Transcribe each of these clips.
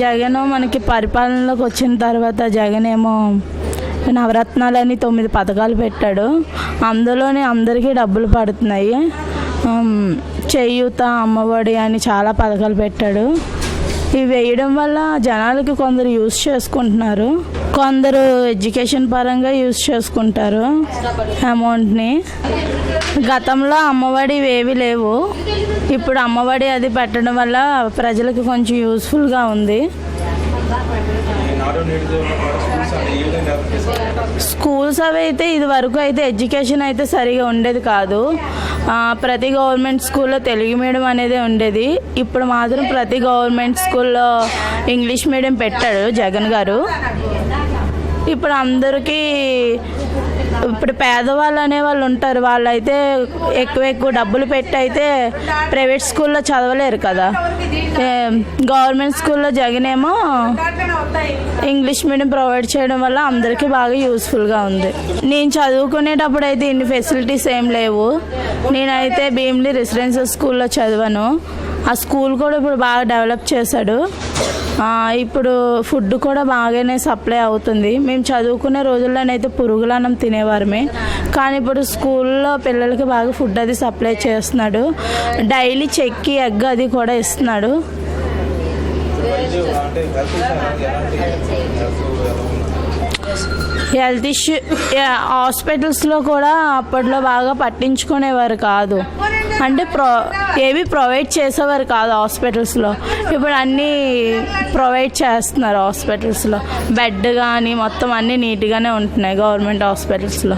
జగన్ మనకి పరిపాలనలోకి వచ్చిన తర్వాత జగన్ ఏమో నవరత్నాలని తొమ్మిది పథకాలు పెట్టాడు. అందులోనే అందరికీ డబ్బులు పడుతున్నాయి. చేయూత అమ్మఒడి అని చాలా పథకాలు పెట్టాడు. ఇవి వేయడం వల్ల జనాలకి కొందరు యూజ్ చేసుకుంటున్నారు. కొందరు ఎడ్యుకేషన్ పరంగా యూస్ చేసుకుంటారు అమౌంట్ని. గతంలో అమ్మఒడి ఏవి లేవు. ఇప్పుడు అమ్మఒడి అది పెట్టడం వల్ల ప్రజలకు కొంచెం యూస్ఫుల్గా ఉంది. స్కూల్స్ అవి అయితే ఇది వరకు అయితే ఎడ్యుకేషన్ అయితే సరిగా ఉండేది కాదు. ప్రతి గవర్నమెంట్ స్కూల్లో తెలుగు మీడియం అనేది ఉండేది. ఇప్పుడు మాత్రం ప్రతి గవర్నమెంట్ స్కూల్లో ఇంగ్లీష్ మీడియం పెట్టాడు జగన్ గారు. ఇప్పుడు అందరికీ ఇప్పుడు పేదవాళ్ళు అనే వాళ్ళు ఉంటారు. వాళ్ళైతే ఎక్కువ ఎక్కువ డబ్బులు పెట్టి అయితే ప్రైవేట్ స్కూల్లో చదవలేరు కదా. గవర్నమెంట్ స్కూల్లో జగన్ ఏమో ఇంగ్లీష్ మీడియం ప్రొవైడ్ చేయడం వల్ల అందరికీ బాగా యూస్ఫుల్గా ఉంది. నేను చదువుకునేటప్పుడు అయితే ఇన్ని ఫెసిలిటీస్ ఏం లేవు. నేనైతే భీమ్లీ రెసిడెన్షియల్ స్కూల్లో చదివాను. ఆ స్కూల్ కూడా ఇప్పుడు బాగా డెవలప్ చేశాడు. ఇప్పుడు ఫుడ్ కూడా బాగానే సప్లై అవుతుంది. మేము చదువుకునే రోజుల్లోనైతే పురుగులన్నం తినేవారమే. కానీ ఇప్పుడు స్కూల్లో పిల్లలకి బాగా ఫుడ్ అది సప్లై చేస్తున్నాడు. డైలీ చెక్కి ఎగ్ అది కూడా ఇస్తున్నాడు. హెల్త్ ఇష్యూ హాస్పిటల్స్లో కూడా అప్పట్లో బాగా పట్టించుకునేవారు కాదు. అంటే ప్రొ ఏవి ప్రొవైడ్ చేసేవారు కాదు హాస్పిటల్స్లో. ఇప్పుడు అన్నీ ప్రొవైడ్ చేస్తున్నారు హాస్పిటల్స్లో. బెడ్ కానీ మొత్తం అన్నీ నీట్గానే ఉంటున్నాయి గవర్నమెంట్ హాస్పిటల్స్లో.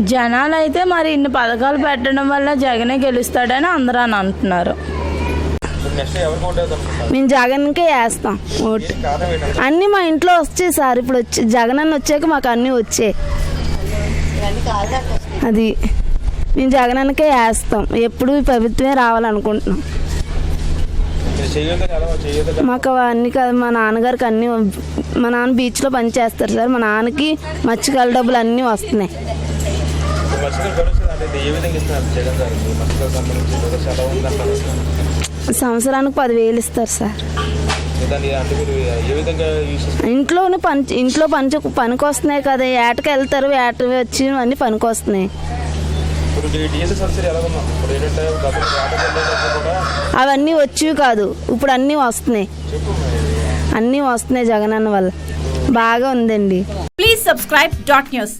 జనాలు అయితే మరి ఇన్ని పథకాలు పెట్టడం వల్ల జగనే గెలుస్తాడని అందరూ అని అంటున్నారు. మేము జగన్కే వేస్తాం ఓటు. అన్నీ మా ఇంట్లో వచ్చాయి సార్. ఇప్పుడు వచ్చి జగన్ అన్న వచ్చాక మాకు అన్నీ వచ్చాయి. అది మేము జగన్ అన్నకే వేస్తాం. ఎప్పుడు ఈ ప్రభుత్వమే రావాలనుకుంటున్నాం. మాకు అన్ని కాదు మా నాన్నగారికి అన్నీ మా నాన్న బీచ్లో పని చేస్తారు సార్. మా నాన్నకి మత్స్యకాల డబ్బులు అన్నీ వస్తున్నాయి. ఏ విధంగా ఇస్తున్నారు జగన్ గారికి సంబంధించి సంవత్సరానికి పదివేలు ఇస్తారు సార్. ఇంట్లోనే పని ఇంట్లో పని పనికి వస్తున్నాయి కదా ఏటకి వెళ్తారు ఏట వచ్చి అన్నీ పనికి వస్తున్నాయి అవన్నీ వచ్చేవి కాదు ఇప్పుడు అన్నీ వస్తున్నాయి. అన్నీ వస్తున్నాయి జగనన్న వల్ల. బాగా ఉందండి. Please subscribe dot news.